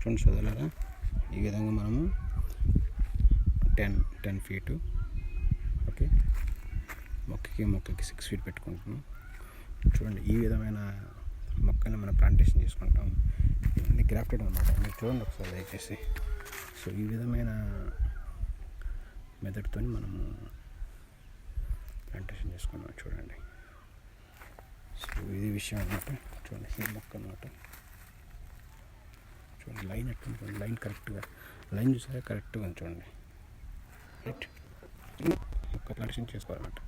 చూడండి సోదరులారా ఈ విధంగా మనము టెన్ టెన్ ఫీటు ఓకే మొక్కకి మొక్కకి సిక్స్ ఫీట్ పెట్టుకుంటున్నాం. చూడండి ఈ విధమైన మొక్కల్ని మనం ప్లాంటేషన్ చేసుకుంటాం. ఇవన్నీ గ్రాఫ్టెడ్ అనమాట మీరు చూడండి ఒకసారి దయచేసి. సో ఈ విధమైన మెథడ్తో మనము ప్లాంటేషన్ చేసుకున్నాం. చూడండి. సో ఇది విషయం అనమాట చూడండి ఈ మొక్క అనమాట చూడండి లైన్ ఎట్లా ఉంటుంది లైన్ కరెక్ట్గా లైన్ చూసారా? కరెక్ట్గా ఉంది చూడండి. రైట్ ఒక ప్లాంటేషన్ చేసుకోవాలన్నమాట.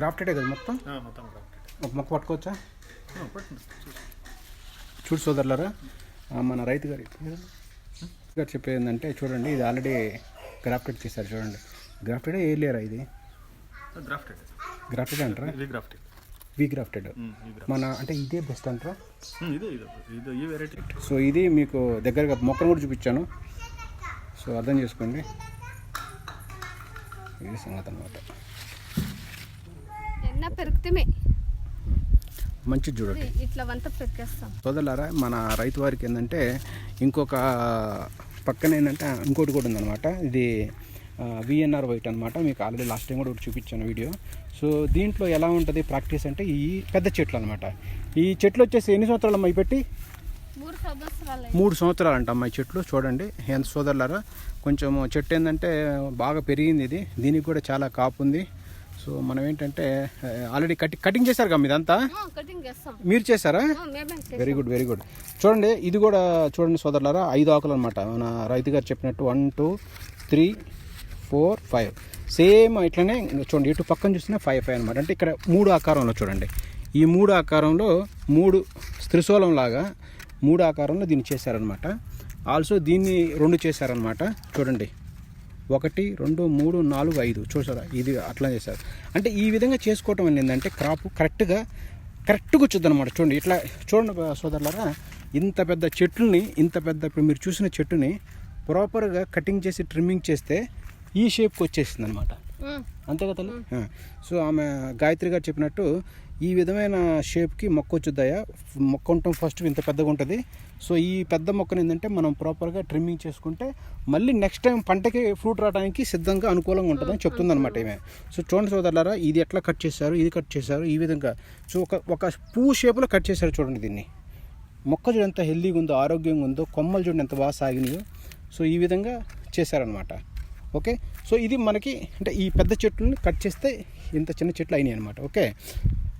గ్రాఫ్టెడే కదా మొత్తం? ఒక మొక్క పట్టుకోవచ్చా? చూడు సోదరులారా మన రైతు గారి గారు చెప్పేది ఏంటంటే చూడండి ఇది ఆల్రెడీ గ్రాఫ్టెడ్ చేశారు చూడండి. గ్రాఫ్టెడ్ ఏ లేరా ఇది? గ్రాఫ్టెడ్ గ్రాఫ్టెడ్ అంటారా? గ్రాఫ్టెడ్ వి గ్రాఫ్టెడ్ మన అంటే ఇదే బెస్ట్ అంటారా? సో ఇది మీకు దగ్గరగా మొక్కను కూడా చూపించాను. సో అర్థం చేసుకోండి. ఇది సంగతి అనమాట ఎన్న పెరుగుతమే. మంచిది చూడండి ఇట్లా వంత పెరికేస్తాం సోదరులారా మన రైతు వారికి ఏంటంటే ఇంకొక పక్కన ఏంటంటే ఇంకోటి కూడా ఉందన్నమాట. ఇది విఎన్ఆర్ వైట్ అనమాట మీకు ఆల్రెడీ లాస్ట్ టైం కూడా ఒకటి చూపించాను వీడియో. సో దీంట్లో ఎలా ఉంటుంది ప్రాక్టీస్ అంటే ఈ పెద్ద చెట్లు అనమాట ఈ చెట్లు వచ్చేసి ఎన్ని సంవత్సరాలు అమ్మాయి పెట్టి? మూడు సంవత్సరాలు మూడు సంవత్సరాలు అంట అమ్మాయి చెట్లు చూడండి. ఎంత సోదరులారా కొంచెం చెట్టు ఏంటంటే బాగా పెరిగింది ఇది. దీనికి కూడా చాలా కాపు ఉంది. సో మనం ఏంటంటే ఆల్రెడీ కటి కటింగ్ చేశారు కదా కటింగ్ చేస్తాం. మీరు చేశారా. వెరీ గుడ్ వెరీ గుడ్ చూడండి ఇది కూడా చూడండి సోదరులారా ఐదు ఆకులు అనమాట మన రైతు గారు చెప్పినట్టు one two three four five same ఇట్లనే చూడండి ఇటు పక్కన చూసినా ఫైవ్ ఫైవ్ అనమాట అంటే ఇక్కడ మూడు ఆకారంలో చూడండి. ఈ మూడు ఆకారంలో మూడు త్రిశూలం లాగా మూడు ఆకారంలో దీన్ని చేశారనమాట ఆల్సో దీన్ని రెండు చేశారనమాట చూడండి. ఒకటి రెండు మూడు నాలుగు ఐదు. చూసారా ఇది అట్లా చేశారు. అంటే ఈ విధంగా చేసుకోవటం అనేది ఏంటంటే క్రాప్ కరెక్ట్గా కరెక్ట్గా వచ్చింది అనమాట చూడండి ఇట్లా చూడండి సోదరులారా ఇంత పెద్ద చెట్లని ఇంత పెద్ద ఇప్పుడు మీరు చూసిన చెట్టుని ప్రాపర్గా కటింగ్ చేసి ట్రిమ్మింగ్ చేస్తే ఈ షేప్కి వచ్చేసింది అనమాట అంతే కదా తల్లి? సో ఆమె గాయత్రి గారు చెప్పినట్టు ఈ విధమైన షేప్కి మొక్క వచ్చుద్దయ్యా. మొక్క ఉండటం ఫస్ట్ ఇంత పెద్దగా ఉంటుంది. సో ఈ పెద్ద మొక్కను ఏంటంటే మనం ప్రాపర్గా ట్రిమ్మింగ్ చేసుకుంటే మళ్ళీ నెక్స్ట్ టైం పంటకి ఫ్రూట్ రావడానికి సిద్ధంగా అనుకూలంగా ఉంటుందని చెప్తుంది అనమాట ఈమె. సో చూడండి సోదరులారా ఇది ఎట్లా కట్ చేశారు ఇది కట్ చేశారు ఈ విధంగా. సో ఒక ఒక పువ్వు షేప్లో కట్ చేశారు చూడండి దీన్ని. మొక్క చూడండి ఎంత హెల్దీగా ఉందో ఆరోగ్యంగా ఉందో కొమ్మలు చూడండి ఎంత బాగా సాగినాయో. సో ఈ విధంగా చేశారనమాట ఓకే సో ఇది మనకి అంటే ఈ పెద్ద చెట్లని కట్ చేస్తే ఇంత చిన్న చెట్లు అయినాయి అనమాట ఓకే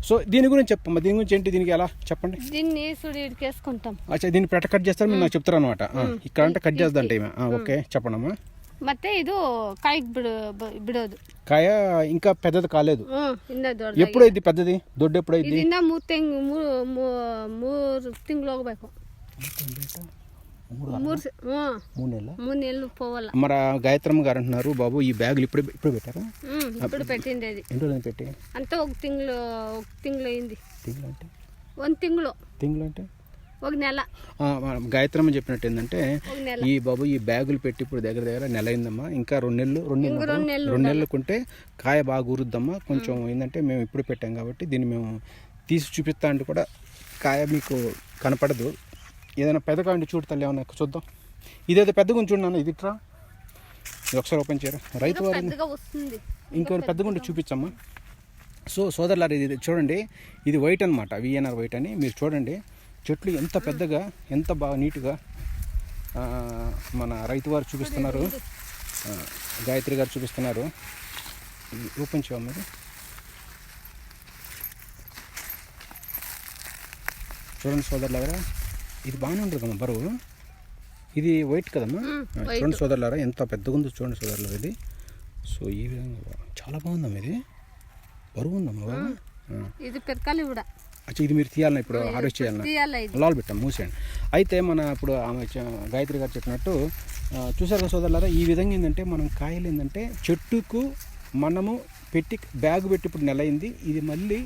సో దీని గురించి చెప్పమ్మా దీని గురించి ఏంటి దీనికి ఎలా చెప్పండి దీన్ని సుడి ఇడికేసుకుంటాం అచ్చా దీన్ని పెట్ట కట్ చేస్తారు మీరు నాకు చెప్తారు అనమాట ఇక్కడ అంటే కట్ చేద్దంటే ఈమె ఆ, ఓకే చెప్పండమ్మా ಮತ್ತೆ ಇದು ಕಾಯಿಗೆ ಬಿಡು ಬ- ಬಿಡೋದು కాయ ఇంకా పెద్దది కాలేదు ಹ್ಮ್ ಇನ್ನ ದೊಡ್ಡ ఎప్పుడు అయింది పెద్దది దొడ్డు ఎప్పుడు అయింది ಇದನ್ನ ಮೂರ್ ತಿಂಗ್ ಮೂರು ತಿಂಗಳು ಹೋಗ್ಬೇಕು మరి గాయత్రమ్మ గారు అంటున్నారు బాబు ఈ బ్యాగులు ఇప్పుడు ఇప్పుడు పెట్టారా? ఇప్పుడు పెట్టింది అది ఎన్ని రోజులు పెట్టి? అంతా ఒక తింగులు ఒక తింగులు అయింది. అంటే? వన్ తింగులు. తింగులు అంటే? ఒక నెల. గాయత్రమ్మ చెప్పినట్టు ఏంటంటే ఈ బాబు ఈ బ్యాగులు పెట్టి ఇప్పుడు దగ్గర దగ్గర నెల అయిందమ్మా ఇంకా రెండు నెలలు రెండు నెలలు రెండు నెలలు కొంటే కాయ బాగా ఊరుద్దమ్మా కొంచెం ఏంటంటే మేము ఇప్పుడు పెట్టాం కాబట్టి దీన్ని మేము తీసి చూపిస్తా అంటే కూడా కాయ మీకు కనపడదు. ఏదైనా పెద్ద కావండి చూడు తల్లి ఏమన్నా చూద్దాం. ఇదేదో పెద్దగా ఉంది చూడు నాన్న ఇది ఇట్రా. ఇది ఒకసారి ఓపెన్ చేయరా. రైతు వారి పెద్దగా వస్తుంది. ఇంకొక పెద్ద గుండి చూపించమ్మా. సో సోదరులారు ఇది చూడండి ఇది వైట్ అనమాట విఎన్ఆర్ వైట్ అని. మీరు చూడండి చెట్లు ఎంత పెద్దగా ఎంత బాగా నీట్గా మన రైతు వారు చూపిస్తున్నారు. గాయత్రి గారు చూపిస్తున్నారు. ఓపెన్ చేయవా మీరు చూడండి సోదరులారా ఇది బాగానే ఉంటుంది కదమ్మా బరువు. ఇది వైట్ కదమ్మా? చూడండి సోదరులారా ఎంత పెద్దగా ఉందో చూడండి సోదరులారా ఇది. సో ఈ విధంగా చాలా బాగుందమ్మా ఇది. బరువు ఉందమ్మా బాగా. ఇది పెరకాలి కూడా. అచ్చా ఇది మీరు తీయాలన్నా ఇప్పుడు హార్వెస్ట్ చేయాలన్నా? లాల్ పెట్టాం మూసేయండి. అయితే మన ఇప్పుడు ఆమె గాయత్రి గారు చెప్పినట్టు చూసారు కదా సోదరులారా ఈ విధంగా ఏంటంటే మనం కాయలు ఏంటంటే చెట్టుకు మనము పెట్టి బ్యాగ్ పెట్టి ఇప్పుడు నెల అయింది. ఇది మళ్ళీ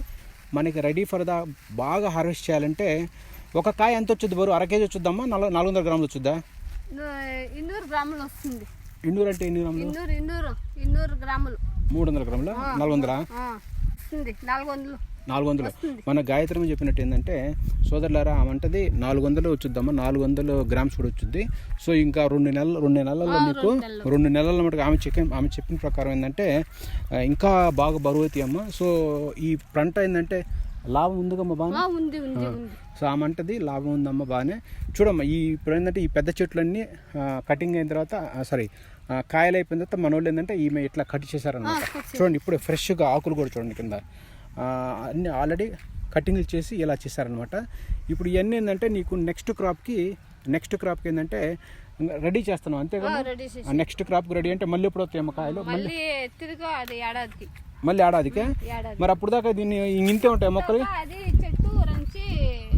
మనకి రెడీ ఫర్ ద బాగా హార్వెస్ట్ చేయాలంటే ఒక కాయ ఎంత వచ్చుద్ది బరువు? అర కేజీ వచ్చుద్దమ్మా నాలుగు నాలుగు వందల గ్రాములు వచ్చుద్దా ఇన్నూరు గ్రాములు వస్తుంది. ఇండూరు అంటే ఎన్ని గ్రాములు? ఇన్నూరు ఇన్నూరు గ్రాములు. మూడు వందల గ్రాముల? నాలుగు వందల? నాలుగు వందలు. నాలుగు వందలు. మన గాయత్రం చెప్పినట్టు ఏంటంటే సోదరులారా అంటది నాలుగు వందలు వచ్చుద్దమ్మా నాలుగు వందలు గ్రామ్స్ కూడా వచ్చుద్ది సో ఇంకా రెండు నెలలు రెండు నెలల్లో మీకు రెండు నెలల మటుకు ఆమె చెప్పిన ఆమె చెప్పిన ప్రకారం ఏంటంటే ఇంకా బాగా బరువు అవుతాయి అమ్మ. సో ఈ పంట ఏంటంటే లాభం ఉందిగమ్మా బాగా? సో ఆమె అంటది లాభం ఉందమ్మా బాగానే చూడమ్మా ఈ ఇప్పుడు ఏంటంటే ఈ పెద్ద చెట్లన్నీ కటింగ్ అయిన తర్వాత సారీ కాయలు అయిపోయిన తర్వాత మన వాళ్ళు ఏంటంటే ఈమె ఇట్లా కట్ చేశారనమాట చూడండి ఇప్పుడు ఫ్రెష్గా ఆకులు కూడా చూడండి కింద. అన్ని ఆల్రెడీ కటింగ్లు చేసి ఇలా చేశారనమాట ఇప్పుడు ఇవన్నీ ఏంటంటే నీకు నెక్స్ట్ క్రాప్కి నెక్స్ట్ క్రాప్కి ఏంటంటే రెడీ చేస్తున్నాం అంతే కదా నెక్స్ట్ క్రాప్కి రెడీ అంటే మళ్ళీ ఎప్పుడు వస్తాయమ్మా కాయలు? మళ్ళీ మళ్ళీ ఏడాదికే. ఏడాది మరి అప్పుడు దాకా దీన్ని ఇంతే ఉంటాయి మొక్కలు? చెట్టు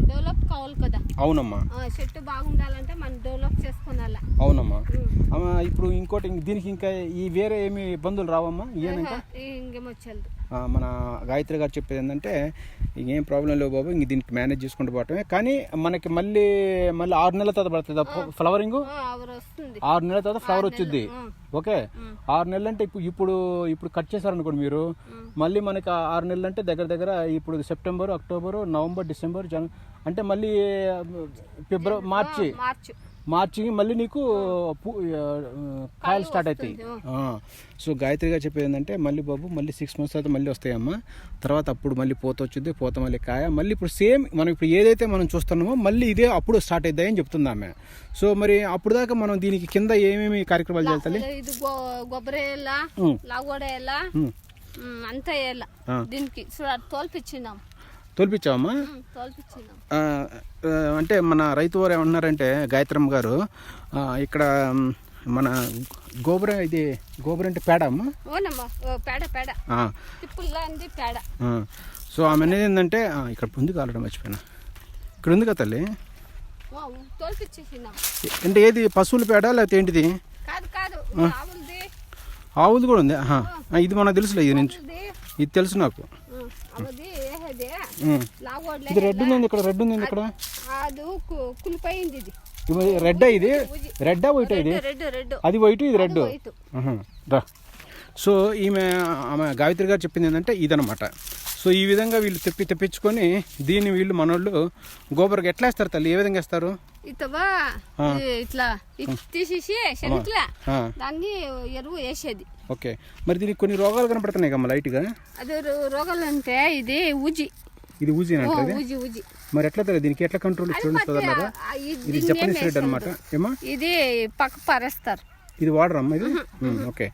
డెవలప్ కావాలి కదా. అవునమ్మా. చెట్టు బాగుండాలంటే మనం డెవలప్ చేసుకోనాల. అవునమ్మా. అమ్మా ఇప్పుడు ఇంకోటి ఇంక దీనికి ఇంకా ఈ వేరే ఏమి ఇబ్బందులు రావమ్మా? ఇంకా? ఇంకేమొచ్చదు మన గాయత్రి గారు చెప్పేది ఏంటంటే ఇంకేం ప్రాబ్లం లేవు బాబు ఇంక దీనికి మేనేజ్ చేసుకుంటూ పోవటమే. కానీ మనకి మళ్ళీ మళ్ళీ ఆరు నెలల తర్వాత పడుతుంది? ఫ్లవరింగ్ ఆరు నెలల తర్వాత ఫ్లవర్ వచ్చింది. ఓకే. ఆరు నెలలు అంటే ఇప్పుడు ఇప్పుడు ఇప్పుడు కట్ చేశారనుకోండి మీరు మళ్ళీ మనకి ఆరు నెలలు అంటే దగ్గర దగ్గర ఇప్పుడు సెప్టెంబర్ అక్టోబర్ నవంబర్ డిసెంబర్ జన అంటే మళ్ళీ ఫిబ్రవరి మార్చి. మార్చు మళ్ళీ నీకు కాయలు స్టార్ట్ అవుతాయి. సో గాయత్రి గారు చెప్పేది ఏంటంటే మళ్ళీ బాబు మళ్ళీ సిక్స్ మంత్స్ తర్వాత మళ్ళీ వస్తాయమ్మా. తర్వాత అప్పుడు మళ్ళీ పోత వచ్చింది పోత మళ్ళీ కాయ. మళ్ళీ ఇప్పుడు సేమ్ మనం ఇప్పుడు ఏదైతే మనం చూస్తున్నామో మళ్ళీ ఇదే అప్పుడు స్టార్ట్ అవుతాయి అని చెప్తుంది ఆమె. సో మరి అప్పుడు దాకా మనం దీనికి కింద ఏమేమి కార్యక్రమాలు తల్లి? ఇది. లాగోడ అంతా. దీనికి. చూడ తోల్పిచ్చినాం తోల్పించావమ్మా అంటే మన రైతు వారు ఏమన్నారంటే గాయత్రమ్మ గారు ఇక్కడ మన గోబురం ఇది గోబురం అంటే పేడ అమ్మా. సో ఆమె అనేది ఏంటంటే ఇక్కడ ఉంది కాలడం మర్చిపోయినా. ఇక్కడ ఉంది కదా తల్లి అంటే ఏది పశువుల పేడ లేకపోతే ఏంటిది? ఆవుది కూడా ఉంది ఇది మనకు తెలుసులే ఇది నుంచి. ఇది తెలుసు నాకు. లాగోడ్లే ఇది రెడ్ ఉంది ఇక్కడ రెడ్ ఉంది ఇక్కడ? అది కు- కులిపోయింది ఇది. ఇది? రెడ్ ఇది రెడ్డా వైట్ ఇది? రెడ్ రెడ్ అది వైట్ ఇది రెడ్. రా. సో ఈమె ఆమె గాయత్రి గారు చెప్పింది ఏంటంటే ఇదనమాట. సో ఈ విధంగా వీళ్ళు తెప్పి తెప్పించుకొని దీన్ని వీళ్ళు మనోళ్ళు గోబర్కి ఎట్లా వేస్తారు తల్లి? ఏ విధంగా వేస్తారు? ఇట్లా తీసేసి దాన్ని ఎరువు వేసేది. ఓకే. మరి దీనికి కొన్ని రోగాలు కనపడుతున్నాయి కమ్మా లైట్గా? అది రోగాలు అంటే ఇది ఉజి ఇది ఊజీ ఉజి మరి ఎట్లా తెలియదు దీనికి ఎట్లా కంట్రోల్ చూడండి సోదరులారా. ఇది జపనీస్ రెడ్ అనమాట ఏమా ఇది పక్క పారేస్తారు. ఇది వాడరా అమ్మా ఇది? ఓకే.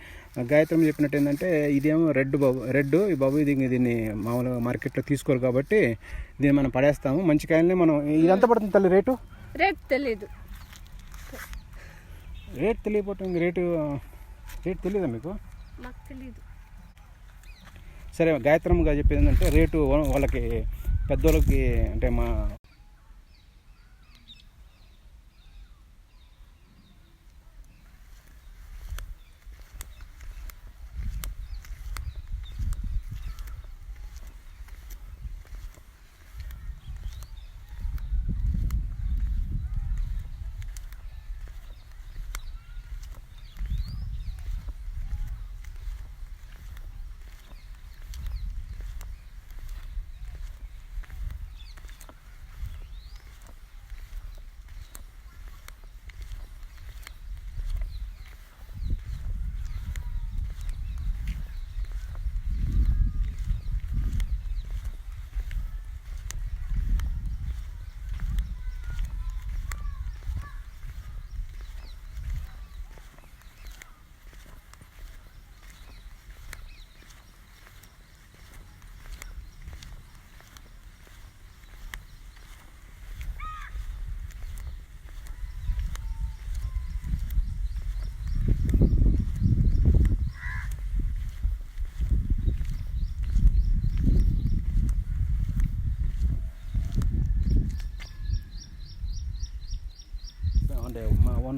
గాయత్రం చెప్పినట్టు ఏంటంటే ఇదేమో రెడ్ బాబు రెడ్ ఈ బాబు ఇది దీన్ని మామూలుగా మార్కెట్లో తీసుకోరు కాబట్టి దీన్ని మనం పడేస్తాము. మంచి కాయల్ని మనం ఇది ఎంత పడుతుంది తల్లి రేటు? రేట్ తెలీదు. రేట్ తెలియకపోవటం రేటు రేట్ తెలియదా మీకు? మాకు తెలీదు. సరే గాయత్రంగా చెప్పేది ఏంటంటే రేటు వాళ్ళకి పెద్దోళ్ళకి అంటే మా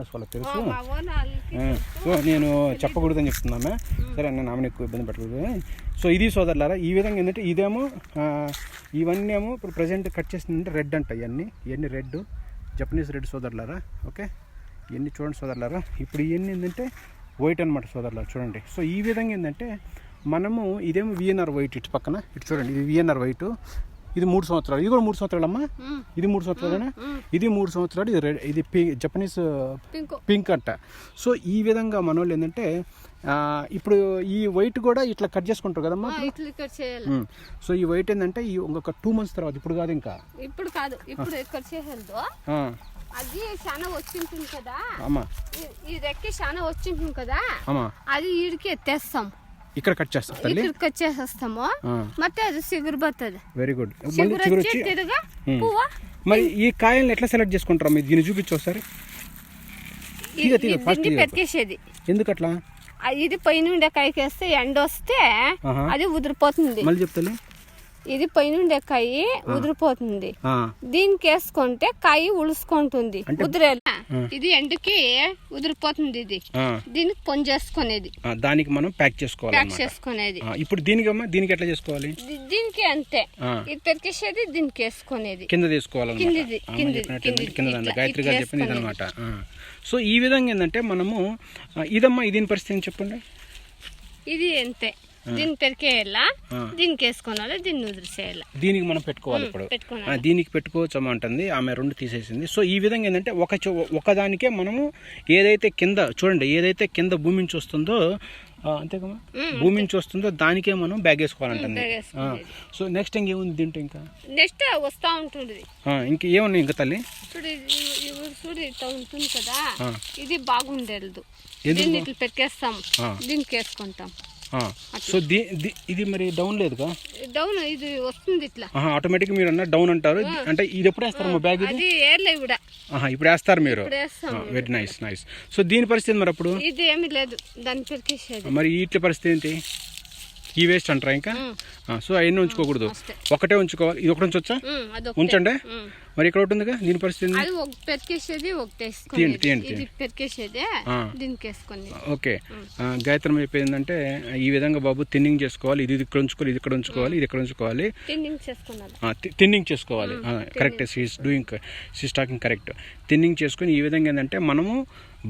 చేసుకోవాలో తెలుసు. మా ఓన్ వాళ్ళకి ఆ, సో నేను చెప్పకూడదని చెప్తున్నామే. సరే నేను ఆమెను ఎక్కువ ఇబ్బంది పెట్టకూడదు. సో ఇది సోదరులారా ఈ విధంగా ఏంటంటే ఇదేమో ఇవన్నీ ఏమో ఇప్పుడు ప్రజెంట్ కట్ చేసిందంటే రెడ్ అంట ఇవన్నీ ఇవన్నీ రెడ్ జపనీస్ రెడ్ సోదరులారా ఓకే ఇవన్నీ చూడండి సోదరులారా. ఇప్పుడు ఇవన్నీ ఏంటంటే వైట్ అనమాట సోదరులారా చూడండి. సో ఈ విధంగా ఏంటంటే మనము ఇదేమో విఎన్ఆర్ వైట్ ఇటు పక్కన ఇటు చూడండి ఇది విఎన్ఆర్ వైట్ ఇది మూడు సంవత్సరాలు. ఇది కూడా మూడు సంవత్సరాలమ్మా? మ్మ్. ఇది మూడు సంవత్సరాలేనా? ఇది మూడు సంవత్సరాలు. ఇది రెడ్ ఇది జపనీస్ పింక్. పింక్ అంట. సో ఈ విధంగా మన వాళ్ళు ఏంటంటే ఇప్పుడు ఈ వైట్ కూడా ఇట్లా కట్ చేసుకుంటారు కదమ్మా. సో ఈ వైట్ ఏంటంటే ఈ ఇంకొక టూ మంత్స్ తర్వాత ఇప్పుడు కాదు ఇంకా. ఇప్పుడు కాదు ఇప్పుడు ఇక్కడ చేసేది ఆ, అది చాలా వచ్చింటుంది కదా? అమ్మా. ఈ- రెక్కి చాలా వచ్చింటుంది కదా? అమ్మా. అది ఈడికి ఎత్తేస్తాం. ఇక్కడ కట్ చేస్తా తల్లి ఇక్కడికి వచ్చేసేస్తాము ಮತ್ತೆ అది సిగురు పోతుంది వెరీ గుడ్ మళ్ళీ సిగురు చిగురు వచ్చి వచ్చి తిరగా ఉమ్. పువ్వ మరి ఈ కాయల్ని ఎట్లా సెలెక్ట్ చేసుకుంటారా మీరు దీన్ని చూపించు ఒకసారి తీగ, తీగ, fast దీన్ని తీగ. పెరికేసేది ఎందుకు అట్లా ఆ, ఇది పైనుండే కాయకేస్తే ఎండ వస్తే ఆహా. అది ఉదిరిపోతుంది మళ్ళీ చెప్తాలి ఇది పైనుండే కాయ ఉదిరిపోతుంది. ఆ, దీనికి వేసుకుంటే కాయ ఉలుసుకుంటుంది. అంటే- ఉదిరే ఇది ఎండకి ఉదిరిపోతుంది ఇది. దీనికి పొంజేసుకునేది. ఆ, దానికి మనం ప్యాక్ ప్యాక్ చేసుకోవాలన్నమాట చేసుకునేది ఇప్పుడు దీనికి అమ్మా దీనికి ఎట్లా చేసుకోవాలి? దీనికి అంతే. ఇది పెరికేసేది దీనికి వేసుకునేది కింద కిందిది, కిందిది, కింద గాయత్రి గారు చెప్పింది. ఇదనమాట సో ఈ విధంగా ఏంటంటే మనము ఇదమ్మా ఇదిని పరిస్థితి చెప్పండి. ఇది అంతే. దీన్ని పెరికేయాల. దీనికి వేసుకోవాలి దీన్ని ఉదిరిసేయాల దీనికి మనం పెట్టుకోవాలి ఇప్పుడు. దీనికి పెట్టుకోవచ్చు అంటుంది ఆమె రెండు తీసేసింది. సో ఈ విధంగా ఏంటంటే ఒక ఒకదానికే మనము ఏదైతే కింద చూడండి ఏదైతే కింద భూమి నుంచి వస్తుందో అంతేకమ్మా భూమి నుంచి వస్తుందో దానికే మనం బ్యాగ్ వేసుకోవాలంటుంది. సో నెక్స్ట్ ఇంకేముంది దీంట్లో ఇంకా? నెక్స్ట్ వస్తా ఉంటుంది ఇంక ఏమున్నాయి ఇంకా తల్లి? చూడు ఇట్లా ఉంటుంది కదా. ఇది బాగుండేది? దీన్ని ఇట్లా పెట్టేస్తాం. దీనికి వేసుకుంటాం. సో ఇది మరి డౌన్ లేదుగా? డౌన్ ఇది వస్తుంది ఇట్లా. ఆటోమేటిక్ మీరు అన్న డౌన్ అంటారు. అంటే ఇది ఎప్పుడు వేస్తారు మా బ్యాగ్ ఇది? ఇప్పుడు వేస్తారు మీరు. వెరీ నైస్ నైస్ సో దీని పరిస్థితి మరి అప్పుడు? ఇది ఏమీ లేదు. పెరికేసేది. మరి వీటి పరిస్థితి ఏంటి? ఈ వేస్ట్ అంటారా ఇంకా? సో అవన్నీ ఉంచుకోకూడదు. ఒకటే ఉంచుకోవాలి. ఇది ఒకటి ఉంచొచ్చా. ఉంచండి. మరి ఇక్కడ ఒకటి ఉందిగా? దీని పరిస్థితి? అది పెరికేసేది తీయండి, తీయండి, ఇది పెరికేసేదే ఆ. దీనికి ఓకే. గాయత్రం అయిపోయిందంటే ఈ విధంగా బాబు తిన్నింగ్ చేసుకోవాలి. ఇది ఇక్కడ ఉంచుకోవాలి ఇది ఇక్కడ ఉంచుకోవాలి ఇది ఇక్కడ ఉంచుకోవాలి తిన్నింగ్ చేసుకోవాలి. Correct she's doing she's talking correct thinning చేసుకుని ఈ విధంగా ఏంటంటే మనము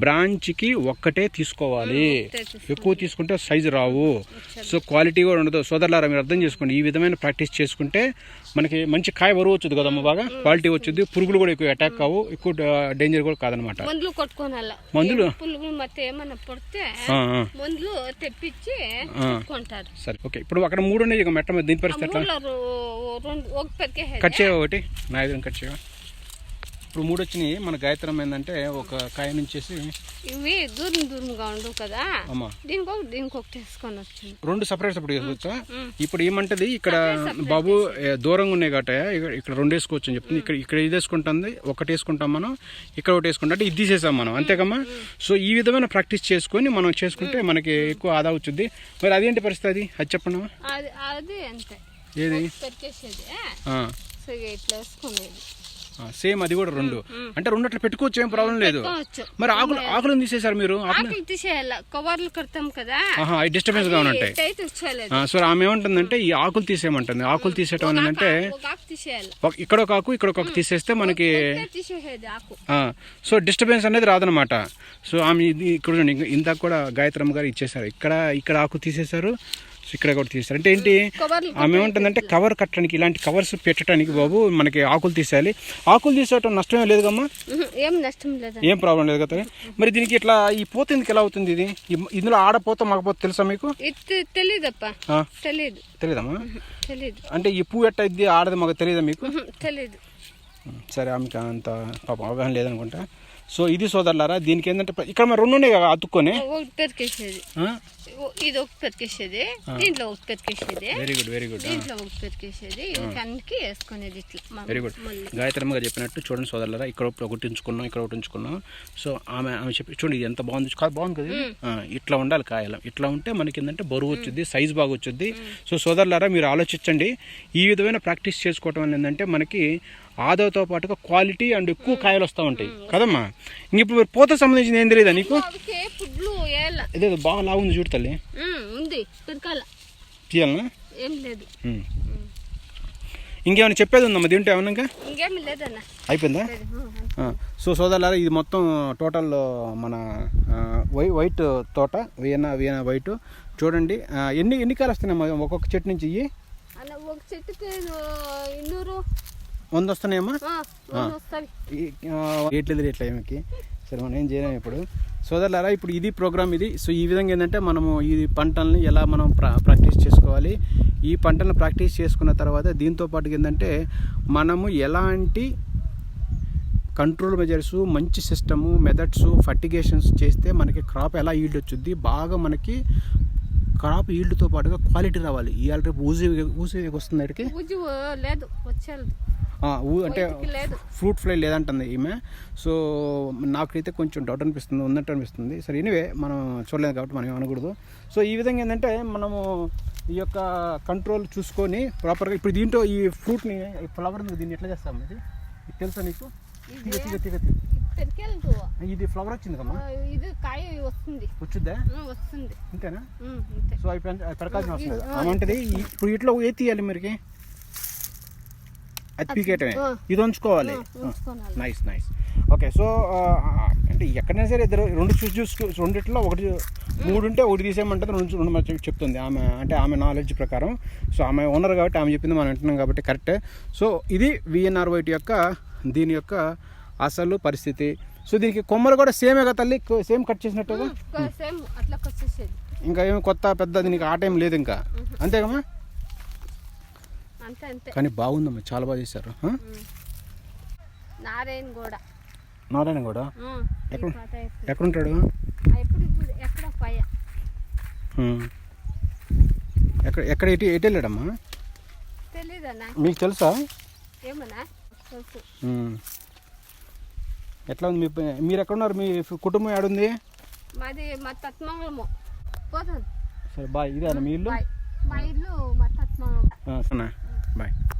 బ్రాంచ్కి ఒక్కటే తీసుకోవాలి. ఎక్కువ తీసుకుంటే సైజు రావు. సో క్వాలిటీ కూడా ఉండదు. సోదరులారా మీరు అర్థం చేసుకోండి. ఈ విధమైన ప్రాక్టీస్ చేసుకుంటే మనకి మంచి కాయ బరువు వచ్చుద్ది కదమ్మ బాగా? క్వాలిటీ వచ్చింది. పురుగులు కూడా ఎక్కువ అటాక్ కావు. ఎక్కువ డేంజర్ కూడా కాదనమాట. మందులు కొట్టుకోనాల మందులు? పురుగులు మధ్య ఏమన్నా పడితే మందులు తెప్పించి కొంటారు సరే ఓకే. ఇప్పుడు అక్కడ మూడు ఉన్నాయి ఇక మెట్ట దీని పరిస్థితి కట్ చేయవా ఒకటి? నా కట్ చేయవా? ఇప్పుడు మూడు వచ్చినాయి మన గాయత్రం ఏంటంటే ఒక కాయ నుంచేసి ఇవి దూరం దూరంగా ఉండవు కదా. అమ్మా. దీనికి ఒక దీనికి ఒకటి వేసుకొని వచ్చింది రెండు సపరేట్ సపరేట్ వేసుకోవచ్చా ఇప్పుడు ఏమంటది? ఇక్కడ బాబు దూరంగా ఉన్నాయి గట ఇక్కడ రెండు వేసుకోవచ్చు అని చెప్తుంది. ఇక్కడ ఇక్కడ ఇది వేసుకుంటుంది ఒకటి వేసుకుంటాం మనం ఇక్కడ ఒకటి వేసుకుంటాం. అంటే ఇది తీసేసాం మనం అంతేకమ్మా? సో ఈ విధమైన ప్రాక్టీస్ చేసుకొని మనం చేసుకుంటే మనకి ఎక్కువ ఆదా వచ్చింది మరి అదేంటి పరిస్థితి అది? అది చెప్పండి అది అంతే. ఏది? ఇట్లా వేసుకునేది. సేమ్ అది కూడా రెండు. అంటే రెండు అట్లా పెట్టుకోవచ్చు ఏం ప్రాబ్లం లేదు. మరి ఆకులు ఆకులను తీసేశారు మీరు? ఆకులు ఆకులు తీసేయాల. కవర్లు కడతాం కదా. డిస్టర్బెన్స్గా ఉంటాయి సో ఆమె ఏమంటుందంటే ఈ ఆకులు తీసేయమంటుంది. ఆకులు తీసేయటం ఒక- ఇక్కడ ఒక ఆకు ఇక్కడ ఒక తీసేస్తే మనకి సో డిస్టర్బెన్స్ అనేది రాదనమాట సో ఆమె ఇది ఇక్కడ ఇందాక కూడా గాయత్రమ్మ గారు ఇచ్చేసారు ఇక్కడ ఇక్కడ ఆకు తీసేశారు. ఇక్కడ కూడా తీసేశారు అంటే ఏంటి? కవర్లు ఆమె ఏమంటుందంటే కవర్ కట్టడానికి ఇలాంటి కవర్స్ పెట్టడానికి బాబు మనకి ఆకులు తీసేయాలి. ఆకులు తీసేయటం నష్టమే లేదు కమ్మా ఏం నష్టం లేదు? ఏం ప్రాబ్లం లేదు కదా మరి దీనికి ఇట్లా ఈ పోత ఎందుకు ఎలా అవుతుంది ఇది? ఇందులో ఆడపోత మగపోత తెలుసా మీకు? ఆ, తెలీదు. తెలీదమ్మా? తెలీదు. అంటే ఈ పువ్వు ఎట్ట ఇది ఆడది మాకు తెలియదా మీకు? తెలీదు. సరే ఆమెకి అంత పాపం అవగాహన లేదనుకుంటా. సో ఇది సోదరులారా దీనికి ఏంటంటే ఇక్కడ మరి రెండు ఉన్నాయి కదా అతుక్కొని? ఇది ఒకటి పెరికేసేది దీంట్లో ఒకటి పెరికేసేది వెరీ గుడ్ వెరీ గుడ్ దీంట్లో ఒకటి అన్నికి వేసుకునేది ఇట్లా. వెరీ గుడ్ గాయత్రమ్మ గారు చెప్పినట్టు చూడండి సోదరులారా ఇక్కడ ఒకటి ఉంచుకున్నాం ఇక్కడ ఒకటి ఉంచుకున్నాం సో ఆమె ఆమె చెప్పి చూడండి ఇది ఎంత బాగుంది. కాదు బాగుంది కదా ఇట్లా ఉండాలి కాయలు. ఇట్లా ఉంటే మనకి ఏంటంటే బరువు వచ్చింది సైజ్ బాగా వచ్చింది సో సోదరులారా మీరు ఆలోచించండి. ఈ విధమైన ప్రాక్టీస్ చేసుకోవటం వల్ల ఏంటంటే మనకి ఆదాతో పాటుగా క్వాలిటీ అండ్ ఎక్కువ కాయలు వస్తూ ఉంటాయి. కదమ్మా? ఇంక ఇప్పుడు పూత సంబంధించింది ఏం తెలియదా నీకు? ఇదే బాగా లాగుంది చూడు తల్లి. ఉంది. పెరకాల. తీయాలనా? ఏం లేదు. ఇంకేమైనా చెప్పేది ఉందమ్మా దీంట్లో ఏమన్నా ఇంకా? ఇంకేం లేదన్న. అయిపోయిందా? సో సోదరులారా ఇది మొత్తం టోటల్ మన వై వైట్ తోట వియనా వియనా వైట్. చూడండి ఎన్ని ఎన్ని కాయలు వస్తున్నాయమ్మా? ఒక్కొక్క చెట్టు నుంచి ఇవి ఒక చెట్టుకి ను- ఇన్నూరు. వంద వస్తున్నాయమ్మా? రేట్లేదు రేట్ల ఏమికి సరే మనం ఏం చేయలేము ఇప్పుడు. సోదరులారా ఇప్పుడు ఇది ప్రోగ్రామ్ ఇది. సో ఈ విధంగా ఏంటంటే మనము ఈ పంటల్ని ఎలా మనం ప్రా ప్రాక్టీస్ చేసుకోవాలి. ఈ పంటలను ప్రాక్టీస్ చేసుకున్న తర్వాత దీంతో పాటు ఏంటంటే మనము ఎలాంటి కంట్రోల్ మెజర్స్ మంచి సిస్టము మెథడ్స్ ఫర్టిగేషన్స్ చేస్తే మనకి క్రాప్ ఎలా ఈల్డ్ వచ్చుద్ది బాగా మనకి క్రాప్ ఈల్డ్తో పాటుగా క్వాలిటీ రావాలి. ఇవాళ రేపు ఊసి ఊసి వస్తుంది లేదు ఊ- అంటే ఫ్రూట్ ఫ్లై లేదంటుంది ఈమె. సో నాకైతే కొంచెం డౌట్ అనిపిస్తుంది ఉన్నట్టు అనిపిస్తుంది. సరే ఎనివే మనం చూడలేదు కాబట్టి మనం అనకూడదు. సో ఈ విధంగా ఏంటంటే మనము ఈ యొక్క కంట్రోల్ చూసుకొని ప్రాపర్గా ఇప్పుడు దీంట్లో ఈ ఫ్రూట్ని ఈ ఫ్లవర్ ఉంది దీన్ని ఎట్లా చేస్తాం? ఇది తెలుసా నీకు? తీగ తీగ తీగ తీగ. పెరికెళ్తూ ఇది ఫ్లవర్ వచ్చింది కమ్మా ఇది కాయ వస్తుంది. వచ్చుద్దా? ఉమ్, వస్తుంది. ఇంతేనా? ఉమ్, అంతే సో అవి పెరకాల్సిన లేదు అమంటది ఈ- ఇప్పుడు ఇట్లా ఏ తీయాలి మరికి? అది పీకేయటమే. ఆ. ఇది ఉంచుకోవాలి. Nice nice. ఓకే సో అంటే ఎక్కడైనా సరే ఇద్దరు రెండు చూసి చూసుకో రెండిట్లో ఒకటి మూడు ఉంటే ఒకటి తీసేయమంటే రెండు రెండు చెప్తుంది. ఆమె అంటే ఆమె నాలెడ్జ్ ప్రకారం. సో ఆమె ఓనర్ కాబట్టి ఆమె చెప్పింది మనం వింటున్నాం కాబట్టి కరెక్టే సో ఇది విఎన్ఆర్ వైట్ యొక్క దీని యొక్క అసలు పరిస్థితి. సో దీనికి కొమ్మలు కూడా సేమే కదా తల్లి? సేమ్ కట్ చేసినట్టుగా? సేమ్ అట్లా వచ్చేసేది ఇంకా ఏమి కొత్త పెద్ద దీనికి ఆ టైం లేదు ఇంకా. అంతేకమ్మా? అంతే అంతే. కానీ బాగుందమ్మా చాలా బాగా చేశారు? నారాయణ కూడా నారాయణ ఈ ఎక్కడ? ఎక్కడుంటాడు ఎక్కడ పయ. ఎక్కడ ఎక్కడ ఎటు ఎటు వెళ్ళాడమ్మా? తెలీదన్నా మీకు తెలుసా? ఏమన్నా? తెలుసు. ఎట్లా ఉంది మీ మీరు ఎక్కడున్నారు మీ కుటుంబం ఏడుంది? మాది మా తత్మంగళము పోతుంది సరే బాయ్. ఇదేనా మీ ఇల్లు? మా ఇల్లు మా తత్మంగళం Bye.